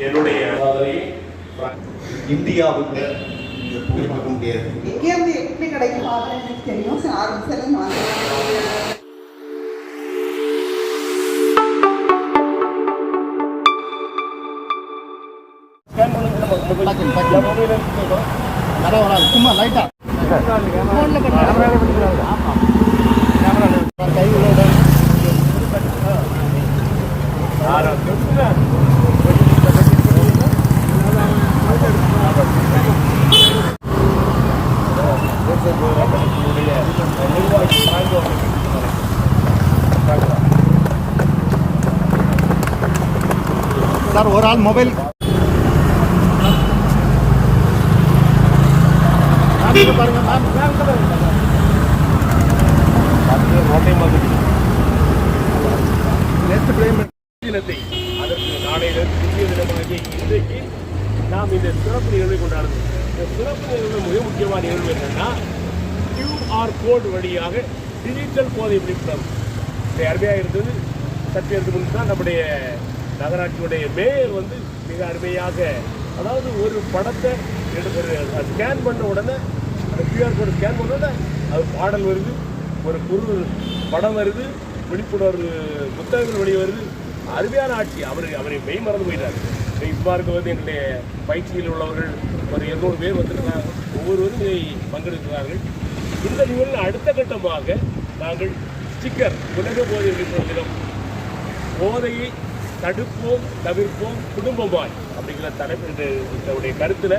என்னுடைய இந்தியாவுக்கு எங்கேருந்து எப்படி கிடைக்கும்? பார்த்தா எனக்கு தெரியும். ஆரம்பிச்சதுன்னு வாங்க. சும்மா லைட்டா சார் ஒரு ஆள் மொபைல். பாருங்க நெக்ஸ்ட் பிளேம் தினத்தை அதற்கு நாளையிலிருந்து புதிய தினமாகிய இன்றைக்கு நாம் இந்த சிறப்பு நிகழ்வை கொண்டாடுறோம் இந்த சிறப்பு நிகழ்வு மிக முக்கியமான நிகழ்வு என்னன்னா கியூஆர் கோட் வழியாக டிஜிட்டல் போதை விழிப்புணர்வு இது அருமையாக இருந்தது சற்று எடுத்து முன்பு தான் நம்முடைய நகராட்சியுடைய மேயர் வந்து மிக அருமையாக அதாவது ஒரு படத்தை எடுக்கிற ஸ்கேன் பண்ண உடனே அந்த கியூஆர் கோடு ஸ்கேன் பண்ண உடனே அது பாடல் வருது ஒரு குரு படம் வருது விழிப்புணர்வு புத்தகங்கள் வெளியே வருது. அருமையான ஆட்சி. அவர் அவரை மெய் மறந்து போயிட்டார். இவ்வாறு வந்து என்னுடைய பயிற்சியில் உள்ளவர்கள் ஒரு இருநூறு பேர் வந்திருக்கிறாங்க. ஒவ்வொருவரும் இதை பங்கெடுக்கிறார்கள். இந்த நிகழ்வில் அடுத்த கட்டமாக நாங்கள் ஸ்டிக்கர் உலக போதை விழிப்புணர்வு தினம் போதையை தடுப்போம் தவிர்ப்போம் குடும்பமாய் அப்படிங்கிற தலைப்பு இந்த இதனுடைய கருத்தில்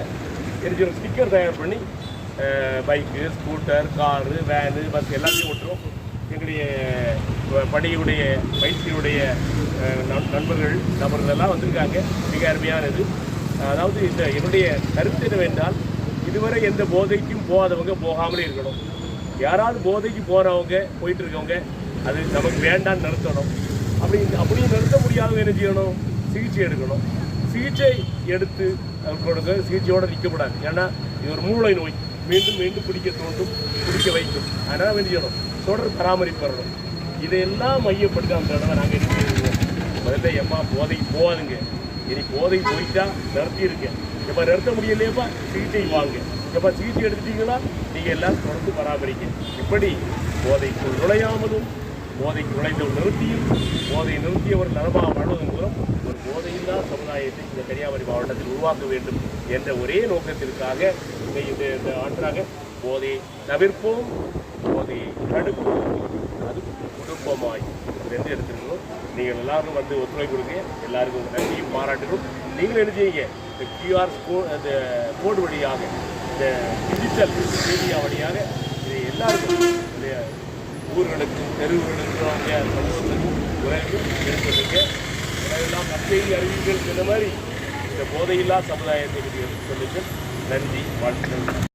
எனக்கு ஒரு ஸ்டிக்கர் தயார் பண்ணி bike scooter car van bus எல்லாத்தையும் ஓட்டுறோம். எங்களுடைய பணியுடைய பயிற்சியுடைய நண்- நண்பர்கள் நபர்களெல்லாம் வந்திருக்காங்க. மிக அருமையானது. அதாவது இந்த என்னுடைய கருத்து என்னவென்றால் இதுவரை எந்த போதைக்கும் போகாதவங்க போகாமலே இருக்கணும். யாராவது போதைக்கு போகிறவங்க போயிட்டு இருக்கவங்க அது நமக்கு வேண்டான்னு நிறுத்தணும் அப்படி அப்படியும் நிறுத்த முடியாத என்ன செய்யணும்? சிகிச்சை எடுக்கணும். சிகிச்சை எடுத்து கொடுக்க சிகிச்சையோடு நிற்கக்கூடாது ஏன்னா இது ஒரு மூளை நோய். மீண்டும் மீண்டும் பிடிக்க தோண்டும் பிடிக்க வைக்கும். அதனால் என்ன செய்யணும்? தொடர் பராமரிப்பு வரணும் இதையெல்லாம் மையப்பட்டு அந்த இடத்துல நாங்கள் என்ன செய்வோம்? முதல்ல எம்மா போதைக்கு போகாதுங்க. இனி போதை போயிட்டா நிறுத்தியிருக்கேன் எப்போ நிறுத்த முடியலையப்பா சிகிச்சை வாங்க. எப்போ சிகிச்சை எடுத்துட்டீங்களா? நீங்கள் எல்லாம் தொடர்ந்து பராமரிக்க இப்படி போதைக்குள் நுழையாமலும் போதை நுழைந்தவர் நிறுத்தியும் போதை நிறுத்தியவர் நலமாக வாழ்வதன் மூலம் ஒரு போதையில்லா சமுதாயத்தை இந்த கன்னியாகுமரி மாவட்டத்தில் உருவாக்க வேண்டும் என்ற ஒரே நோக்கத்திற்காக இந்த இந்த இந்த ஆண்டாக போதையை தவிர்ப்போம் போதையை தடுப்போம். அது குடும்பமாய். இது ரெண்டு எடுத்துருக்கணும் நீங்கள் எல்லாரும் வந்து ஒத்துழைப்பு கொடுங்க. எல்லாருக்கும் நன்றியும் பாராட்டுகளும். நீங்கள் என்ன செய்யுங்க? இந்த கியூஆர் கோ அந்த கோடு வழியாக இந்த டிஜிட்டல் மீடியா வழியாக இது எல்லாருக்கும் ஊர்களுக்கும் தெருவுகளுக்கும் அவங்க சமூகத்துக்கும் உலகம் எடுத்துருங்க இதெல்லாம் மத்திய அறிவிகள் இந்த மாதிரி இந்த போதையில்லா சமுதாயத்தை பற்றி சொல்லுங்கள் நன்றி வாழ்த்துக்கள்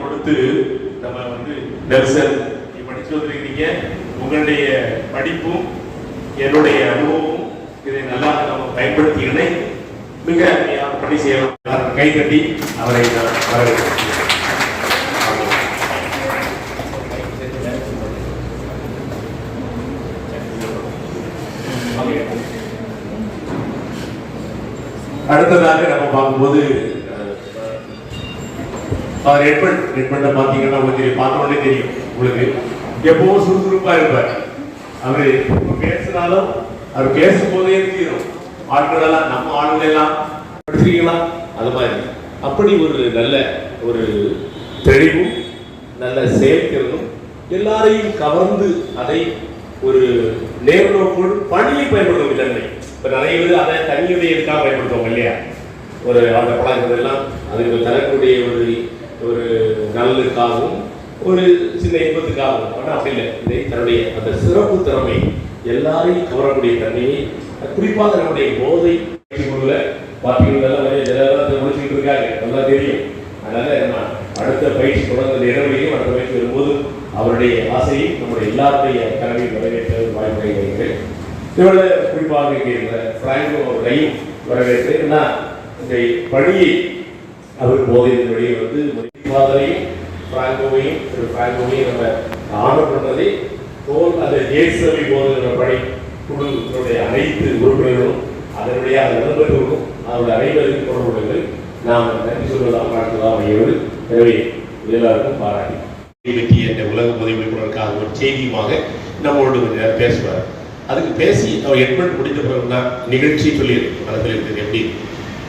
கொடுத்து நம்ம வந்து நெல்சன் நீ உங்களுடைய படிப்பும் என்னுடைய அனுபவமும் இதை நல்லா நம்ம பயன்படுத்திக்கிட்டு மிக அருமையாக பணி செய்யலாம் கை கட்டி அவரை நான் வரவேற்கிறேன். அடுத்ததாக நம்ம பார்க்கும்போது அஹ், அவர் ரெட்மண்ட் பண்ண பார்த்தீங்கன்னா உங்களுக்கு பார்த்தோன்னே தெரியும் உங்களுக்கு. எப்பவும் சுறுசுறுப்பா இருப்பார். அவரு பேசினாலும் அவர் பேசும்போதே தெரியும் ஆட்கள் எல்லாம் நம்ம ஆளுங்க எல்லாம் படிச்சிருக்கீங்களா? அது மாதிரி. அப்படி ஒரு நல்ல ஒரு தெளிவும் நல்ல செயல்திறனும் எல்லாரையும் கவர்ந்து அதை ஒரு நேர்நோக்கோடு பணியை பயன்படுத்தும் தன்மை இப்போ நிறைய பேர் அதை தனியுடைய இதுக்காக பயன்படுத்துவாங்க இல்லையா? ஒரு அந்த பழக்கம் எல்லாம் அதுக்கு தரக்கூடிய ஒரு ஒரு நல்லுக்காகவும் ஒரு சின்ன இன்பத்துக்காக ஆனால் அப்படி இல்லை. இதை தன்னுடைய அந்த சிறப்பு திறமை எல்லாரையும் கவரக்கூடிய தன்மையை குறிப்பாக நம்முடைய போதை குழுல பார்த்தீங்கன்னா நிறைய முடிச்சுக்கிட்டு இருக்காங்க. நல்லா தெரியும். அதனால நம்ம அடுத்த பயிற்சி தொடர்ந்த இரவிலையும் அடுத்த பயிற்சி வரும்போது அவருடைய ஆசையை நம்முடைய எல்லாருடைய கனவையும் வரவேற்று வாய்ப்புகளை வைக்கிறேன் இதோட குறிப்பாக இங்கே பிராங்கோ அவர்களையும் வரவேற்று ஏன்னா இந்த பணியை அவர் போதையின் வழியை வந்து மதிப்பாதலையும் பிராங்கோவையும் திரு பிராங்கோவையும் நம்ம ஆர்டர் பண்ணதை போல் அந்த ஜேசவி போதுகிற பணி குழுவினுடைய அனைத்து உறுப்பினர்களும் அதனுடைய அந்த நண்பர்களும் அவருடைய அனைவருக்கும் தொடர்புடையது நாம் நன்றி சொல்வதாக வாழ்த்துவதாக அமைகிறது. எனவே எல்லாருக்கும் பாராட்டி. பற்றி என்ற உலக போதை ஒரு செய்தியுமாக நம்மளோடு கொஞ்சம் நேரம் பேசுவார். அதுக்கு பேசி அவர் எட்மெண்ட் முடித்த பிறகு தான் நிகழ்ச்சி சொல்லி மனதில் இருக்குது எப்படி?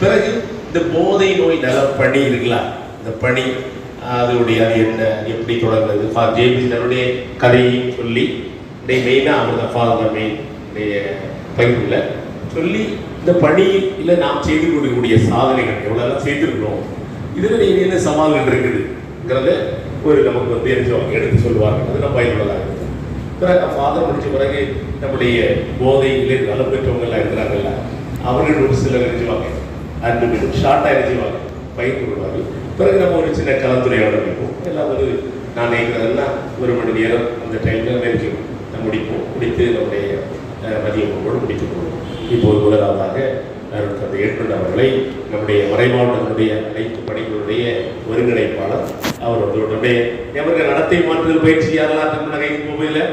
பிறகு இந்த போதை நோய் நல பணி இருக்கலாம் இந்த பணி அதனுடைய அது என்ன? எப்படி தொடங்குறது ஃபா ஜேம்ஸ் தன்னுடைய கதையையும் சொல்லி மெயினாக அவர் தான் ஃபாதர் மெயின் பகிர்வில் சொல்லி இந்த பணியில் நாம் செய்து கொடுக்கக்கூடிய சாதனைகள் எவ்வளோலாம் செய்திருக்கிறோம் இதில் நீங்கள் என்ன சவால்கள் இருக்குதுங்கிறத ஒரு நமக்கு வந்து தெரிஞ்சவங்க எடுத்து சொல்லுவாங்க அது நம்ம பயனுள்ளதாக இருக்குது பிறகு ஃபாதர் முடிச்ச பிறகு நம்முடைய போதையிலே நலம் பெற்றவங்கெல்லாம் இருக்கிறாங்கல்ல அவர்கள் ஒரு சிலர் நினைச்சுவாங்க அன்பு ஷார்ட்டாக நினைச்சுவாங்க பயிர் கொள்வார்கள் பிறகு நம்ம ஒரு சின்ன கலந்துரையாடல் இருக்கும் எல்லாம் ஒரு நான் நினைக்கிறதெல்லாம் ஒரு மணி நேரம் அந்த டைமில் நினைக்கும் நம்ம முடிப்போம். முடித்து நம்முடைய மதிய உணவோடு முடித்துக் கொள்வோம். இப்போது முதலாவதாக அருள் தந்தை ஏற்பட்ட அவர்களை நம்முடைய மறைமாவட்டத்தினுடைய அனைத்து பணிகளுடைய ஒருங்கிணைப்பாளர் அவர் வந்து நம்முடைய நடத்தை மாற்றுதல் பயிற்சி யாரெல்லாம் தமிழக மொபைலில்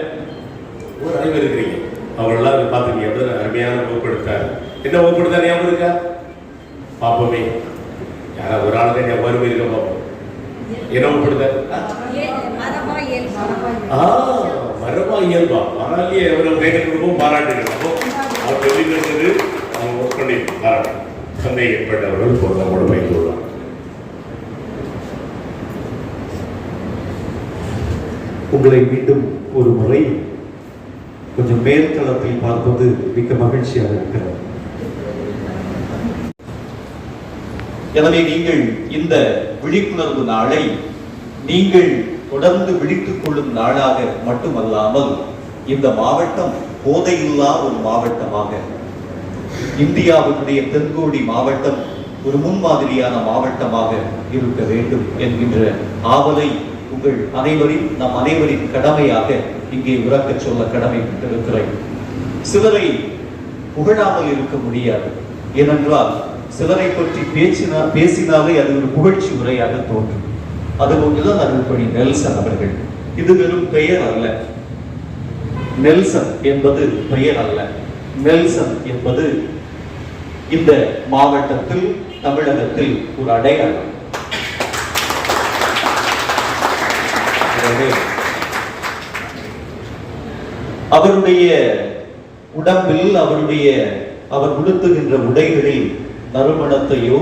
ஒரு அறிவு இருக்கிறீங்க. அவரெல்லாம் பார்த்துருக்கீங்க. அருமையான வகுப்பு எடுத்தார் என்ன வகுப்பு எடுத்தார் ஞாபகம் இருக்கா? பார்ப்போமே. யாரா ஒரு ஆள் தான் ஞாபகம் இருக்க பார்ப்போம் என்ன ஆ மரபா இயல்பா. பரவாயில்லையே எவ்வளவு வேகம் கொடுப்போம் பாராட்டுகள் அப்போ அவர் வெளியிட்டது அவங்க ஒர்க் பண்ணி பாராட்டு சந்தை ஏற்பட்டவர்கள் பயிர் கொள்ளலாம் உங்களை மீண்டும் ஒரு முறை கொஞ்சம் மேல்தளத்தில் பார்ப்பது மிக்க மகிழ்ச்சியாக இருக்கிறது. எனவே நீங்கள் இந்த விழிப்புணர்வு நாளை நீங்கள் தொடர்ந்து விழித்துக் கொள்ளும் நாளாக மட்டுமல்லாமல் இந்த மாவட்டம் போதையில்லா ஒரு மாவட்டமாக. இந்தியாவினுடைய தென்கோடி மாவட்டம் ஒரு முன்மாதிரியான மாவட்டமாக இருக்க வேண்டும் என்கின்ற ஆவலை உங்கள் அனைவரின் நம் அனைவரின் கடமையாக இங்கே உறக்கச் சொல்ல கடமைப்பட்டிருக்கிறேன். சிலரை புகழாமல் இருக்க முடியாது. ஏனென்றால் சிலரை பற்றி பேசினா பேசினாலே அது ஒரு புகழ்ச்சி உரையாக தோன்றும். அதுபோன்றுதான் அருள்பணி நெல்சன் அவர்கள். இது வெறும் பெயர் அல்ல. நெல்சன் என்பது பெயர் அல்ல. நெல்சன் என்பது இந்த மாவட்டத்தில் தமிழகத்தில் ஒரு அடையாளம். அவருடைய உடம்பில் அவருடைய அவர் உடுத்துகின்ற உடைகளில் நறுமணத்தையோ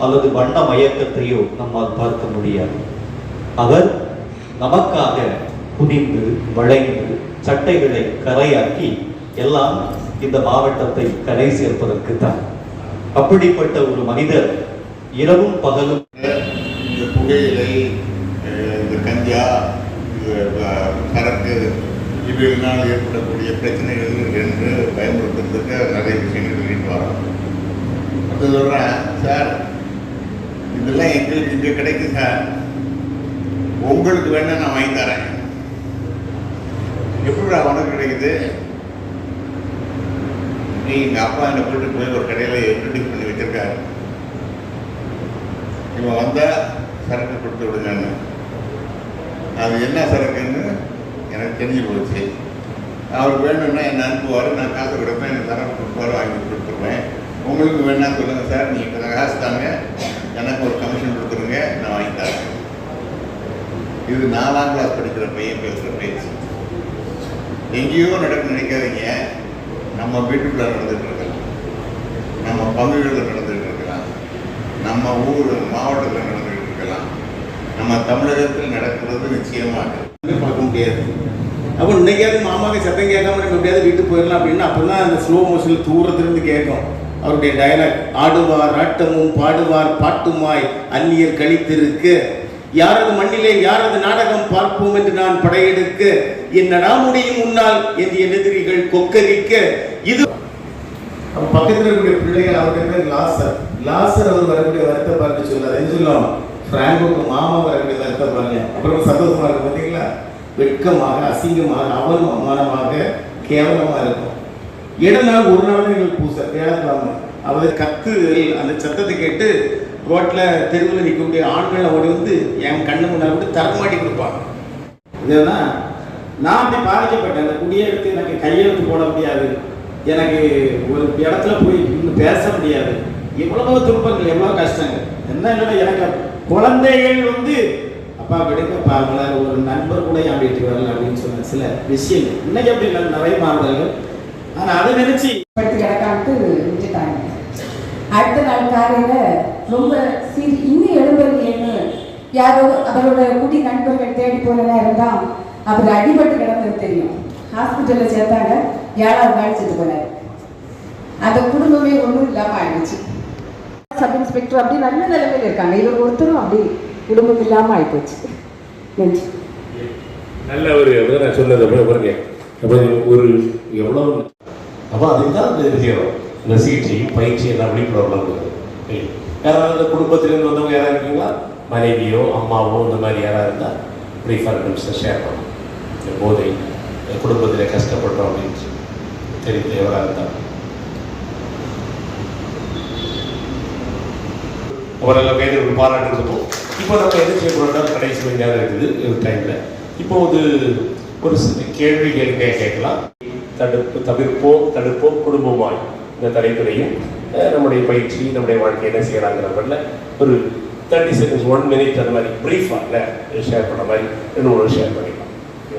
அல்லது வண்ண மயக்கத்தையோ நம்மால் பார்க்க முடியாது. அவர் நமக்காக குனிந்து வளைந்து சட்டைகளை கரையாக்கி எல்லாம் இந்த மாவட்டத்தை கரை சேர்ப்பதற்கு தான் அப்படிப்பட்ட ஒரு மனிதர் இரவும் பகலும் இந்த புகையிலை இந்த கஞ்சா சரக்கு இவைகளினால் ஏற்படக்கூடிய பிரச்சனைகள் என்று பயன்படுத்துறதுக்கு நிறைய விஷயங்கள் சொல்லிட்டு வரோம் அப்போ சொல்கிறேன் சார் இதெல்லாம் எங்களுக்கு இங்கே கிடைக்கும் சார். உங்களுக்கு வேணா நான் வாங்கி தரேன். எப்படிடா உனக்கு கிடைக்குது? நீ எங்கள் அப்பா என்னை கூட்டு போய் ஒரு கடையில் இன்ட்ரடியூஸ் பண்ணி வச்சிருக்காரு. இவன் வந்தால் சரக்கு கொடுத்து விடுங்கன்னு. அது என்ன சரக்குன்னு எனக்கு தெரிஞ்சு போச்சு. அவருக்கு வேணும்னா என்னை அனுப்புவார் நான் காசு கொடுப்பேன் எனக்கு சரக்கு கொடுப்பாரு வாங்கி கொடுத்துருவேன். உங்களுக்கு வேணா சொல்லுங்க சார். நீங்கள் கொஞ்சம் காசு தாங்க எனக்கு ஒரு கமிஷன் கொடுத்துருங்க. நான் வாங்கி தரேன். இது நாலாம் கிளாஸ் படிக்கிற பையன் பேசுகிற பேச்சு. எங்கேயோ நடக்க நினைக்காதீங்க. நம்ம வீட்டுக்குள்ள நடந்துட்டு இருக்கலாம் நம்ம பங்குகளில் நடந்துட்டு இருக்கலாம். நம்ம ஊர் மாவட்டத்தில் நடந்துட்டு இருக்கலாம். நம்ம தமிழகத்தில் நடக்கிறது நிச்சயமாக பார்க்க முடியாது அப்போ இன்னைக்காவது மாமாவுக்கு சத்தம் கேட்காம நம்ம எப்படியாவது வீட்டுக்கு போயிடலாம் அப்படின்னா. அப்போ தான் அந்த ஸ்லோ மோஷனில் தூரத்துலேருந்து கேட்கும். அவருடைய டயலாக் ஆடுவார் ஆட்டமும் பாடுவார் பாட்டுமாய் அந்நியர் கழித்திருக்கு யாரது மண்ணிலே யாரது நாடகம் பார்ப்போம் என்று நான் படையெடுக்க என்னடா முடியும் முன்னால் என்று என் எதிரிகள் கொக்கரிக்க. இது அப்ப பக்கத்தில் இருக்கக்கூடிய பிள்ளைகள் அவருடைய பேர் லாசர் லாசர் அவர் வரக்கூடிய வருத்த பார்த்து சொல்லார் என்ன சொல்லுவோம் பிராங்கோக்கு மாமா வரக்கூடிய வருத்த பாருங்க. அப்புறம் சந்தோஷமா இருக்கு பார்த்தீங்களா வெட்கமாக அசிங்கமாக அவமானமாக கேவலமாக இருக்கும். இடம் ஒரு நாள் எங்களுக்கு பூசை. வியாழக்கிழமை. அவர் கத்துதல் அந்த சத்தத்தை கேட்டு ரோட்டில் தெருவில் நிற்கக்கூடிய ஆண்கள் ஓடி வந்து என் கண்ணு முன்னாடி விட்டு தரமாட்டி கொடுப்பாங்க. இதுதான் நான் அப்படி பாதிக்கப்பட்டேன். அந்த குடியெடுத்து எனக்கு கையெழுத்து போட முடியாது. எனக்கு ஒரு இடத்துல போய் இன்னும் பேச முடியாது. எவ்வளவோ துன்பங்கள் எவ்வளோ கஷ்டங்கள். என்ன எனக்கு குழந்தைகள் வந்து அப்பா விடுங்க பாருங்கள ஒரு நண்பர் கூட என் வீட்டுக்கு வரல அப்படின்னு சொன்ன சில விஷயங்கள். இன்னைக்கு அப்படி இல்லை நிறைய மாறுதல்கள். ஆனால் அதை நினைச்சு படுத்து கிடக்கான்ட்டு விட்டுட்டாங்க அடுத்த நாள் காலையில ரொம்ப சீரி இன்னும் எழுபது என்ன யாரோ அவரோட குடி நண்பர்கள் தேடி தான் அவர் அடிபட்டு கிடந்தது தெரியும். ஹாஸ்பிட்டலில் சேர்த்தாங்க ஏழாவது நாள் செத்து போனார். அந்த குடும்பமே ஒன்றும் இல்லாமல் ஆயிடுச்சு. சப் இன்ஸ்பெக்டர் அப்படி நல்ல நிலைமையில் இருக்காங்க. இவர் ஒருத்தரும் அப்படி குடும்பம் இல்லாமல் ஆயிப்போச்சு. நன்றி. நல்ல ஒரு நான் சொன்னது பாருங்க. ஒரு எவ்வளவு அப்போ அதுக்கு தான் இந்த செய்யறோம் இந்த சிகிச்சையும் பயிற்சி எல்லாம் விழிப்புணர்வு யாராவது குடும்பத்திலிருந்து வந்தவங்க யாராவது இருக்கீங்களா? மனைவியோ அம்மாவோ இந்த மாதிரி யாராவது இருந்தால் ப்ரீஃபர் நிமிஷம் ஷேர் பண்ணும் இந்த போதை குடும்பத்தில் கஷ்டப்பட்டோம் அப்படின்னு தெரிந்த எவராக இருந்தால் அவரெல்லாம் கைது ஒரு பாராட்டு இருக்கும் இப்போ நம்ம எது செய்ய கடைசி மணி நேரம் இருக்குது டைமில் இப்போ ஒரு ஒரு கேள்வி கேள்விகள் கேட்கலாம். தடுப்பு தவிர்ப்போம் தடுப்போம் குடும்பமாய். இந்த தலைப்பிலையும் நம்முடைய பயிற்சி நம்முடைய வாழ்க்கை என்ன செய்யலாங்கிறப்பல ஒரு தேர்ட்டி செகண்ட்ஸ் ஒன் மினிட் அந்த மாதிரி ப்ரீஃபாக ஷேர் பண்ண மாதிரி ரெண்டு மூணு ஷேர் பண்ணிக்கலாம்.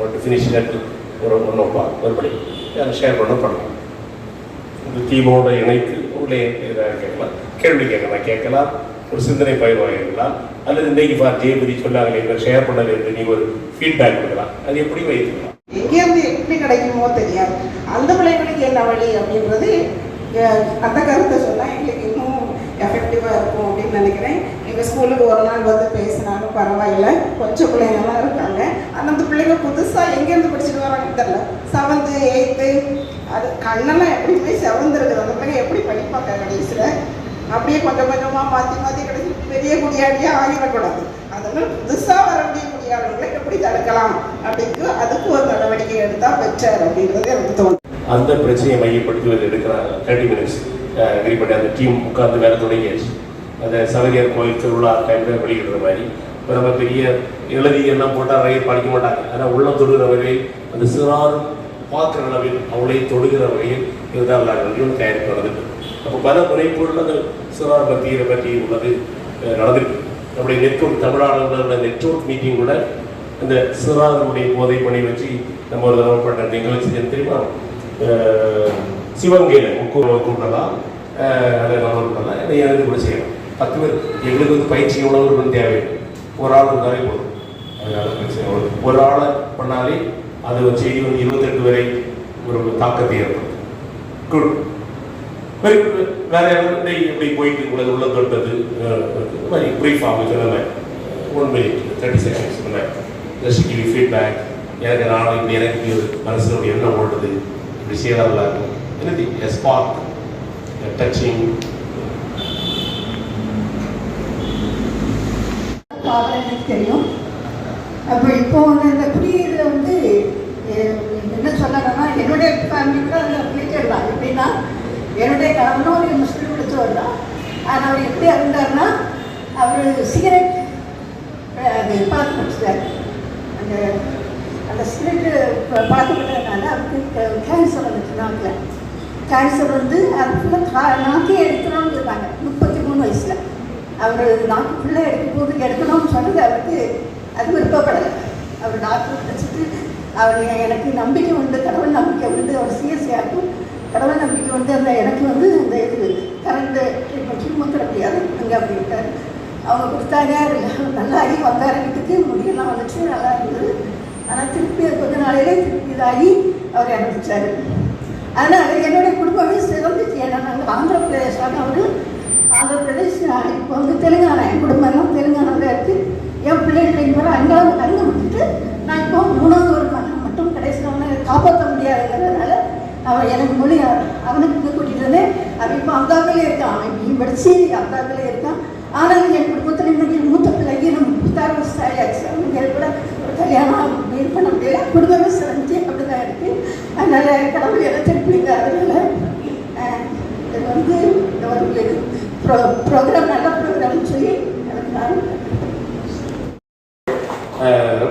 ஒன் ஃபினிஷ் தட் ஒரு ஒன் ஓப்பா மறுபடி ஷேர் பண்ண பண்ணலாம் இந்த தீமோட இணைத்து உள்ளே இதாக கேட்கலாம். கேள்வி கேட்கலாம் கேட்கலாம். ஒரு சிந்தனை பயிர்வாக இருக்கலாம். அல்லது இன்றைக்கு பார்த்து ஜெயபதி சொன்னாங்களே இதை ஷேர் பண்ணது என்று நீங்கள் ஒரு ஃபீட்பேக் கொடுக்கலாம். அது எப்படி வைத்துக்கலாம்? எங்கேருந்து எப்படி கிடைக்குமோ தெரியாது. அந்த பிள்ளைங்களுக்கு என்ன வழி அப்படின்றது அந்த கருத்தை சொன்னால் எங்களுக்கு இன்னும் எஃபெக்டிவாக இருக்கும் அப்படின்னு நினைக்கிறேன். எங்கள் ஸ்கூலுக்கு ஒரு நாள் வந்து பேசினாலும் பரவாயில்ல. கொஞ்சம் பிள்ளைங்கள்லாம் இருக்காங்க. ஆனால் அந்த பிள்ளைங்க புதுசாக எங்கேருந்து படிச்சுட்டு வராங்க தெரில செவன்த்து எயித்து அது கண்ணெல்லாம் எப்படியுமே செவந்துருக்குது. அந்த பிள்ளைங்க எப்படி படிப்பாங்க கடைசியில்? அப்படியே கொஞ்சம் கொஞ்சமாக மாற்றி மாற்றி கிடைச்சி பெரிய குடியாடியாக ஆகிடக்கூடாது. அதனால் புதுசாக வரக்கூடிய குடியாளர்களை எப்படி தடுக்கலாம் அப்படிங்கு அதுக்கு ஒரு நடவடிக்கை எடுத்தா பெற்றார் அப்படின்றது எனக்கு தோணும் அந்த பிரச்சனையை மையப்படுத்துவது எடுக்கிறாங்க தேர்ட்டி மினிட்ஸ் அக்ரி பண்ணி அந்த டீம் உட்கார்ந்து வேலை தொடங்கியாச்சு. அந்த சவரியார் கோயில் திருவிழா டைமில் வெளியிடுற மாதிரி. இப்போ நம்ம பெரிய எழுதி எல்லாம் போட்டால் ரயில் படிக்க மாட்டாங்க. ஆனால் உள்ள தொடுகிற வகையில் அந்த சிறாரும் பார்க்குற அளவில் அவளை தொடுகிற வகையில் இதுதான் விளையாடுறதும் தயாரிப்பு நடந்துட்டு அப்போ பல முறைப்பொருள் அந்த சிறார் பற்றி இதை பற்றி உள்ளது அஹ், நடந்திருக்கு. நம்முடைய நெட்வொர்க் தமிழ்நாடுகளோட நெட்ஒர்க் மீட்டிங் கூட இந்த சிறார்களுடைய போதை பணி வச்சு நம்ம ஒரு தடவை பண்ணுறது நிகழ்ச்சி என்ன தெரியுமா? சிவங்கையில் சிவகங்கையில் முக்கூர் கூட்டலாம் அதை நம்ம பண்ணலாம் இதை எனக்கு கூட செய்யலாம். பத்து பேர். எங்களுக்கு வந்து பயிற்சி எவ்வளோ இருக்குன்னு தேவையில்லை. ஒரு ஆள் இருந்தாலே போதும். அதனால பிரச்சனை ஒரு ஆளை பண்ணாலே அது செய்தி வந்து இருபத்தெட்டு வரை ஒரு தாக்கத்தை ஏற்படுத்தும். குட் வேற யாரும் எப்படி போயிட்டு கூட உள்ள தொட்டது. அஹ், இந்த மாதிரி ப்ரீஃபாக ஒன் மினிட் தேர்ட்டி செகண்ட்ஸ் இந்த ஜஸ்ட் கிவ் ஃபீட்பேக் எனக்கு நான் இப்படி எனக்கு இப்படி என்ன ஓடுது இப்படி செய்தால் இருக்கும் anything a spark எனக்கு தெரியும். அப்போ இப்போ வந்து இந்த குடியிருந்த வந்து என்ன சொல்லணும்னா என்னுடைய ஃபேமிலி கூட அதில் தான் எப்படின்னா என்னுடைய கணவனும் ஒரு முஸ்லீம் பிடிச்சவர் தான் ஆனால் அவர் எப்படி இருந்தார்னா அவர் சிகரெட் அது பார்த்து வச்சுட்டார் அந்த அந்த சிகரெட்டு பார்த்துக்கிட்டதுனால அவருக்கு கேன்சர் வந்துச்சு நாக்கில். கேன்சர் வந்து அது ஃபுல்லாக நாக்கே எடுக்கணும்னு இருந்தாங்க முப்பத்தி மூணு வயசில். அவர் நாக்கு ஃபுல்லாக எடுக்கும் போது எடுக்கணும்னு சொன்னது அவருக்கு அது விருப்பப்படலை. அவர் டாக்டர் வச்சுட்டு அவர் எனக்கு நம்பிக்கை உண்டு கடவுள் நம்பிக்கை உண்டு அவர் சிஎஸ்சியாருக்கும் கடவுள் நம்பிக்கை வந்து அந்த எனக்கு வந்து இந்த இது கரண்ட் ட்ரீட்மெண்ட் கீமோதெரப்பி அது அங்கே அப்படின்ட்டார் அவங்க கொடுத்தாங்க நல்லா ஆகி வந்தார் வீட்டுக்கு முடியெல்லாம் வந்துச்சு நல்லா இருந்தது. ஆனால் திருப்பி அது கொஞ்ச நாளையிலே திருப்பி இதாகி அவர் இறந்துச்சார் அதனால் என்னுடைய குடும்பமே சிறந்துச்சு ஏன்னா நாங்கள் ஆந்திர பிரதேசான அவர் ஆந்திர பிரதேஷ் இப்போ வந்து தெலுங்கானா என் குடும்பம்லாம் தெலுங்கானாவில் இருக்குது என் பிள்ளைகளையும் இங்கே அங்கே அஞ்சாவது அங்கே விட்டுட்டு நான் இப்போ மூணாவது ஒரு மகன் மட்டும் கடைசியில் அவனை காப்பாற்ற முடியாதுங்கிறத அவன் எனக்கு மொழி அவனுக்கு இங்கே கூட்டிகிட்டு வந்தேன் அப்பாக்களே இருக்கான் அவன் பிஏ படித்து அந்தாவிலே இருக்கான் ஆனாலும் என் குடும்பத்தில் இன்னைக்கு மூத்த பிள்ளைக்கு முப்பத்தாறு வருஷம் ஆயாச்சு அவங்க கூட ஒரு கல்யாணம் இது பண்ண முடியல. குடும்பமே செஞ்சு அப்படி தான் இருக்கு. அதனால கடவுள் எதை திருப்பிங்க அதனால இது வந்து இந்த ஒரு ப்ரோ ப்ரோக்ராம் நல்ல ப்ரோக்ராம்னு சொல்லி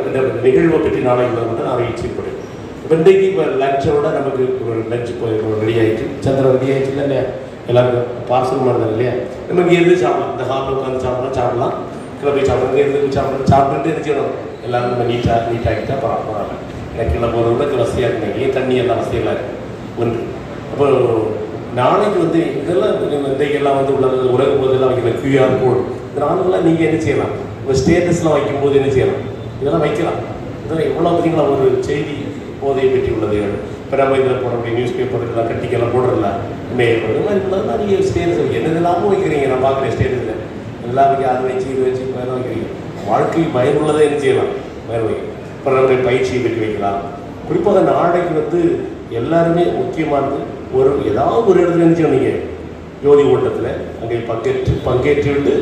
இந்த நிகழ்வை பற்றி நாளைக்கு வந்து நான் அறிவிச்சிருப்பேன் இப்போ இன்றைக்கு இப்போ லஞ்சோட நமக்கு ஒரு லஞ்ச் ரெடி ஆயிடுச்சு சந்திரன் ரெடி ஆயிடுச்சு இல்லை இல்லையா எல்லாருக்கும் பார்சல் பண்ணுறது இல்லையா? நம்ம இங்கே இருந்து சாப்பிடலாம். இந்த ஹாலில் உட்காந்து சாப்பிடலாம் சாப்பிடலாம். கீழே போய் சாப்பிடலாம். இங்கே இருந்து சாப்பிடணும் சாப்பிட்டு இருக்கணும் எல்லாரும் நம்ம நீட்டாக நீட்டாகிட்டா பரவாயில்ல எனக்கு கீழே போகிறவங்களுக்கு வசதியாக இருக்குங்க. ஏன் தண்ணி எல்லாம் வசதியெல்லாம் இருக்குது ஒன்று. அப்போ நாளைக்கு வந்து இதெல்லாம் இன்றைக்கெல்லாம் வந்து உலக உலக போதெல்லாம் வைக்கிற கியூஆர் கோடு இந்த நாளெல்லாம் நீங்கள் என்ன செய்யலாம்? உங்கள் ஸ்டேட்டஸ்லாம் வைக்கும்போது என்ன செய்யலாம்? இதெல்லாம் வைக்கலாம். இதெல்லாம் எவ்வளோ பார்த்தீங்களா ஒரு செய்தி போதையை பற்றி உள்ளது இப்போ நம்ம இதில் போடுறோம் நியூஸ் பேப்பர் இதெல்லாம் கட்டிக்கெல்லாம் போடுறதில்ல. மெயில் இது மாதிரி இருந்தாலும் நீங்கள் ஸ்டேட்டஸ் வைக்க என்ன வைக்கிறீங்க? நான் பார்க்குறேன் ஸ்டேட்டஸில் எல்லாம் வைக்க அதை வச்சு இது வச்சு பயணம் வைக்கிறீங்க வாழ்க்கை பயனுள்ளதை என்ன செய்யலாம்? பயணம் வைக்கலாம் இப்போ நம்முடைய பயிற்சியை பற்றி வைக்கலாம். குறிப்பாக நாளைக்கு வந்து எல்லாருமே முக்கியமானது ஒரு ஏதாவது ஒரு இடத்துல என்ன நீங்கள் ஜோதி ஓட்டத்தில் அங்கே பங்கேற்று பங்கேற்று விட்டு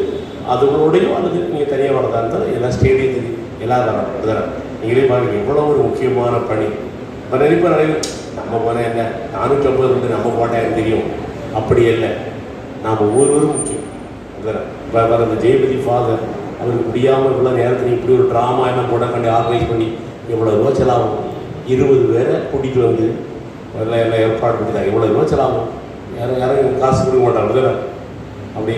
அதுகளோடையும் அல்லது நீங்கள் தனியாக வரதா இருந்தால் எல்லாம் ஸ்டேடியத்துக்கு எல்லா தரம் தரம். நீங்களே பாருங்கள் எவ்வளோ ஒரு முக்கியமான பணி. இப்போ பேர் நிறைய நம்ம போனால் என்ன? நானூற்றி ஐம்பது வந்து நம்ம போட்டால் தெரியும்? அப்படி இல்லை. நாம் ஒவ்வொருவரும் முக்கியம். இப்போ அந்த ஜெயபதி ஃபாதர் அவருக்கு முடியாமல் இவ்வளோ நேரத்தில் இப்படி ஒரு ட்ராமா என்ன போட கண்டு ஆர்கனைஸ் பண்ணி எவ்வளோ ரோச்சலாகும் செலவாகும் இருபது பேரை கூட்டிகிட்டு வந்து எல்லாம் எல்லாம் ஏற்பாடு பண்ணிட்டாங்க. எவ்வளோ ரூபா செலவாகும் யாரும் யாரும் காசு கொடுக்க மாட்டாங்க. அப்படிதானே அப்படி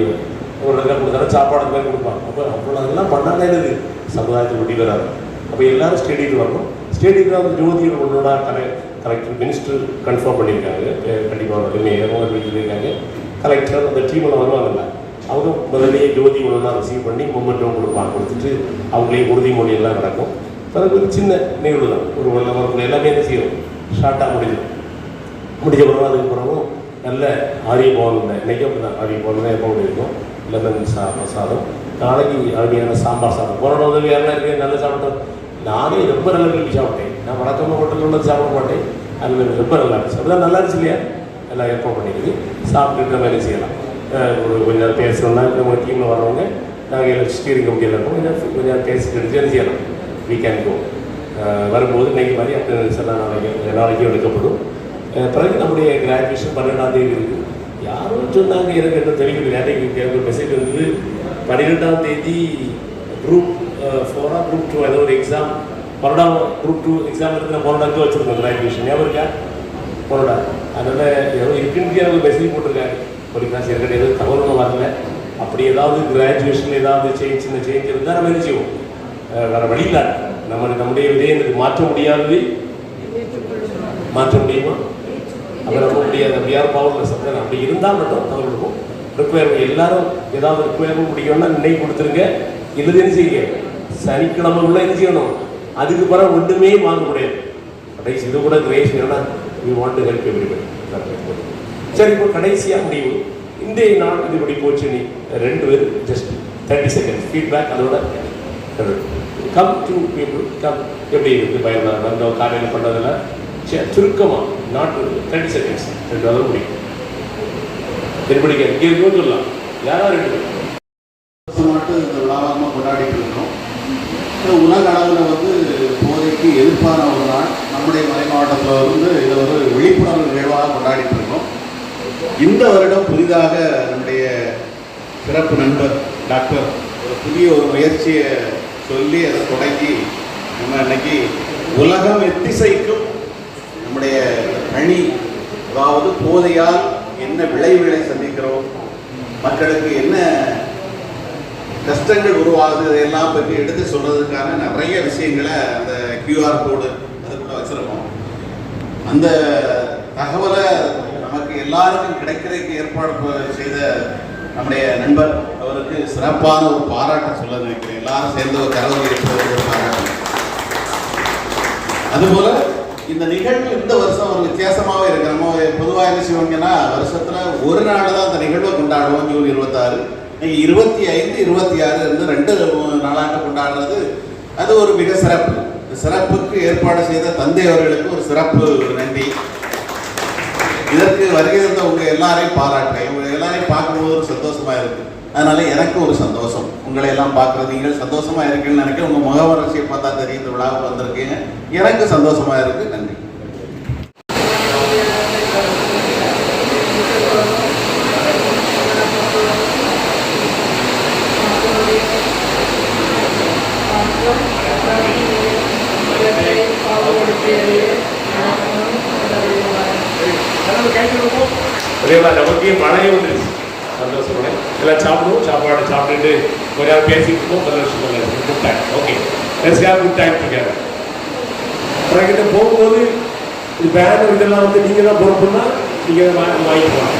ஒரு இடத்துல கொடுத்தாலும் சாப்பாடு மாதிரி கொடுப்பாங்க. அப்போ அவ்வளோ அதெல்லாம் பண்ணாலே என்னது? சமுதாயத்தை ஒட்டி வராது. அப்போ எல்லாரும் ஸ்டேடியத்துக்கு வரணும். ஸ்டேடியத்தில் வந்து ஜோதியோட ஒன்றோட கலை கலெக்டர் மினிஸ்டர் கன்ஃபார்ம் பண்ணியிருக்காங்க கண்டிப்பாக உடனே ஏற்பாடு சொல்லியிருக்காங்க கலெக்டர் அந்த டீமில் வருவாங்கல்ல அவங்க முதலே ஜோதி ஒன்றா ரிசீவ் பண்ணி மொமெண்ட்டும் கொடுப்பாங்க கொடுத்துட்டு அவங்களே உறுதிமொழி எல்லாம் நடக்கும். பிறகு ஒரு சின்ன நிகழ்வு தான். ஒரு ஒன் ஹவர் எல்லாமே என்ன செய்யும்? ஷார்ட்டாக முடிஞ்சிடும். முடிஞ்ச பிறகு அதுக்கு பிறகும் நல்ல ஆரிய பவன் இல்லை இன்றைக்கி அப்படி தான் ஆரிய பவன் தான் எப்போ இருக்கும். லெமன் சா சாதம். நாளைக்கு அருமையான சாம்பார் சாதம். போன உதவி யாரெல்லாம் இருக்கு? நல்ல சாப்பிட்டோம். நானே ரொம்ப நல்ல விரும்பி சாப்பிட்டேன். நான் வழக்கமாக ஹோட்டலில் உள்ளது சாப்பிட மாட்டேன். அது ரொம்ப நல்லா இருந்துச்சு அப்படிதான் நல்லா இருந்துச்சு இல்லையா? எல்லாம் ஏற்பாடு பண்ணிக்கிது. சாப்பிட்டுட்டு வேலை செய்யலாம். ஒரு கொஞ்ச நேரம் பேசணும்னா நம்ம டீமில் வரவங்க நாங்கள் எல்லாம் ஸ்டீரிங் கமிட்டியில் இருக்கோம் கொஞ்சம் நேரம் நேரம் பேசிட்டு எடுத்து என்ன செய்யலாம். வீக்கெண்ட் கேன் கோ வரும்போது இன்னைக்கு மாதிரி அட்டண்டன்ஸ் எல்லாம் நாளைக்கு நாளைக்கும் எடுக்கப்படும். பிறகு நம்முடைய கிராஜுவேஷன் பன்னெண்டாம் தேதி இருக்குது யாரும் சொன்னாங்க எனக்கு என்ன தெரிவிக்கல வேலைக்கு எனக்கு மெசேஜ் வந்தது. பன்னிரெண்டாம் தேதி குரூப் ஃபோரா குரூப் டூ ஏதோ ஒரு எக்ஸாம் பன்னெண்டா குரூப் டூ எக்ஸாம் இருக்கிற பன்னெண்டாம் வச்சுருந்தோம் கிராஜுவேஷன் ஞாபகம் இருக்கா? பரோடா. அதனால் எவ்வளோ இருக்குன்னு எனக்கு மெசேஜ் போட்டிருக்காங்க ஒரு கிளாஸ் ஏற்கனவே எதுவும் தகவலும் வரல. அப்படி ஏதாவது கிராஜுவேஷன் ஏதாவது சேஞ்ச் சின்ன சேஞ்ச் இருந்தால் நம்ம என்ன செய்வோம்? வேறு வேற வழி இல்லை. நம்ம நம்முடைய விடயங்களுக்கு மாற்ற முடியாதது மாற்ற முடியுமா? அதை நம்ப முடியாது அப்படி யார் பவர்லெஸ் அப்படி அப்படி இருந்தால் மட்டும் தவறு ரிக்குவயர்மெண்ட் எல்லாரும் ஏதாவது ரிக்குவயர்மெண்ட் முடிக்கணும்னா நினைவு கொடுத்துருங்க. இல்லை என்ன செய்யுங்க? சனிக்கிழமை உள்ள என்ன செய்யணும்? அதுக்கு பிறகு ஒன்றுமே வாங்க முடியாது. கடைசி இது கூட கிரேஸ் என்னன்னா வி வாண்ட் ஹெல்ப் எவ்ரிபடி சரி இப்போ கடைசியாக முடிவு. இந்த நாள் இது இப்படி போச்சு நீ ரெண்டு பேர் ஜஸ்ட் தேர்ட்டி செகண்ட்ஸ் ஃபீட்பேக் அதோட கம் டு பீப்புள் கம் எப்படி இருக்கு? பயமாக அந்த காலையில் பண்ணதில் சுருக்கமாக நாட் தேர்ட்டி செகண்ட்ஸ் ரெண்டு அளவு முடியும் எப்படி இங்கே இருக்கும் சொல்லலாம் யாராவது ரெண்டு பேர். மட்டும் இந்த விழாவாக கொண்டாடிட்டு இருக்கோம். உலகளவில் வந்து போதைக்கு எதிர்ப்பான ஒரு நாள். நம்முடைய மலை மாவட்டத்தில் வந்து இதை ஒரு விழிப்புணர்வு நிகழ்வாக கொண்டாடிட்டு இருக்கோம். இந்த வருடம் புதிதாக நம்முடைய சிறப்பு நண்பர் டாக்டர் ஒரு புதிய ஒரு முயற்சியை சொல்லி அதை தொடங்கி நம்ம இன்னைக்கு உலகம் எத்திசைக்கும் நம்முடைய பணி அதாவது போதையால் என்ன விளைவுகளை சந்திக்கிறோம் மக்களுக்கு என்ன கஷ்டங்கள் உருவாகுது இதையெல்லாம் பற்றி எடுத்து சொல்றதுக்கான நிறைய விஷயங்களை அந்த கியூஆர் கோடு அதுக்குள்ள வச்சிருக்கோம். அந்த தகவலை நமக்கு எல்லாருக்கும் கிடைக்கிறதுக்கு ஏற்பாடு செய்த நம்முடைய நண்பர் அவருக்கு சிறப்பான ஒரு பாராட்ட சொல்ல நினைக்கிறேன். எல்லாரும் சேர்ந்து ஒரு தகவல் ஏற்பதற்கு அதுபோல இந்த நிகழ்வு இந்த வருஷம் ஒரு வித்தியாசமாகவே இருக்கு. நம்ம பொதுவாக என்ன செய்வாங்கன்னா வருஷத்துல ஒரு நாள் தான் அந்த நிகழ்வை கொண்டாடுவோம் ஜூன் இருபத்தாறு. நீங்கள் இருபத்தி ஐந்து இருபத்தி ஆறு இருந்து ரெண்டு நாளாக கொண்டாடுறது அது ஒரு மிக சிறப்பு. சிறப்புக்கு ஏற்பாடு செய்த தந்தை அவர்களுக்கு ஒரு சிறப்பு நன்றி. இதற்கு வருகை தந்த உங்க எல்லாரையும் பாராட்டுறேன். உங்க எல்லாரையும் பார்க்கும்போது ஒரு சந்தோஷமா இருக்கு. அதனால எனக்கு ஒரு சந்தோஷம். உங்களை எல்லாம் பார்க்கறது நீங்கள் சந்தோஷமா இருக்குன்னு நினைக்கிறேன். உங்க முகவரட்சியை பார்த்தா தெரியும். இந்த விழாவுக்கு வந்திருக்கீங்க. எனக்கு சந்தோஷமா இருக்கு. நன்றி எல்லாரும் கை கொடுப்போம் அதே மாதிரி நமக்கே மழையும் வந்துருச்சு சந்தோஷம் எல்லாம் சாப்பிடுவோம் சாப்பாடு சாப்பிட்டுட்டு ஒரு நேரம் பேசிட்டு இருக்கோம் பல வருஷம் good time okay let's have good time together அப்புறம் போகும்போது இது பேனர் இதெல்லாம் வந்து நீங்கள் தான் பொறுப்புன்னா நீங்கள் வாங்கிக்கலாம்